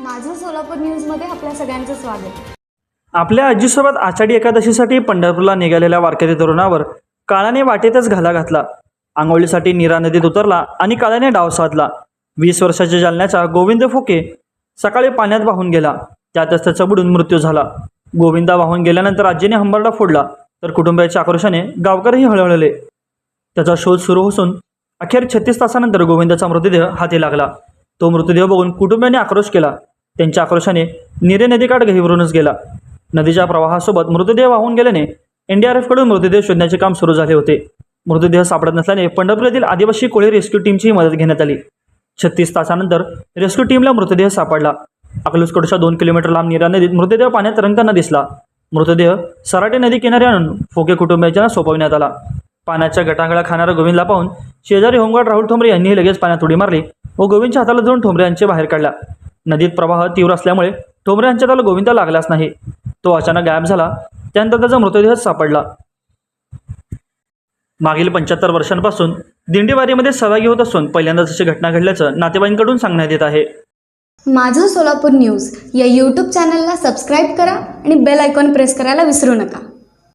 माझं सोलापूर न्यूजमध्ये आपल्या सगळ्यांचं स्वागत. आपल्या आजीसोबत आषाढी एकादशीसाठी पंढरपूरला निघालेल्या वारकरी तरुणावर काळाने वाटेतच घाला घातला. आंघोळीसाठी नीरा नदीत उतरला आणि काळाने डाव साधला. वीस वर्षाच्या जालन्याचा गोविंद फुके सकाळी पाण्यात वाहून गेला. त्यातच त्याचा बुडून मृत्यू झाला. गोविंदा वाहून गेल्यानंतर आजीने हंबरडा फोडला तर कुटुंबाच्या आक्रोशाने गावकरही हळहळले. त्याचा शोध सुरू असून अखेर छत्तीस तासानंतर गोविंदाचा मृतदेह हाती लागला. तो मृतदेह बघून कुटुंबियांनी आक्रोश केला. त्यांच्या आक्रोशाने निरे नदीकाठ गहिवरूनच गेला. नदीच्या प्रवाहासोबत मृतदेह वाहून गेल्याने एनडीआरएफकडून मृतदेह शोधण्याचे काम सुरू झाले होते. मृतदेह सापडत नसल्याने पंढरपूर येथील आदिवासी कोळी रेस्क्यू टीमचीही मदत घेण्यात आली. छत्तीस तासानंतर रेस्क्यू टीमला मृतदेह सापडला. अकलूजकडच्या दोन किलोमीटर लांब नीरा नदीत मृतदेह पाण्यात रंगताना दिसला. मृतदेह सराटे नदी किनारी आणून फोके कुटुंबियांच्या सोपवण्यात आला. पाण्याच्या गटांगळा खाणारा गोविंदला पाहून शेजारी होमगार्ड राहुल ठोंबरे यांनीही लगेच पाण्यात उडी मारली. व गोविंदच्या हाताला धरून ठोंबरे यांचे बाहेर काढला. नदीत प्रवाह तीव्र असल्यामुळे ठोंबरे यांच्या हाताला गोविंदा लागलाच नाही. तो अचानक गायब झाला. त्यानंतर त्याचा मृतदेह सापडला. मागील पंच्याहत्तर वर्षांपासून दिंडीवारीमध्ये सहभागी होत असून पहिल्यांदाच अशी घटना घडल्याचं नातेवाईंकडून सांगण्यात येत आहे. माझं सोलापूर न्यूज या यूट्यूब चॅनलला सबस्क्राईब करा आणि बेल आयकॉन प्रेस करायला विसरू नका.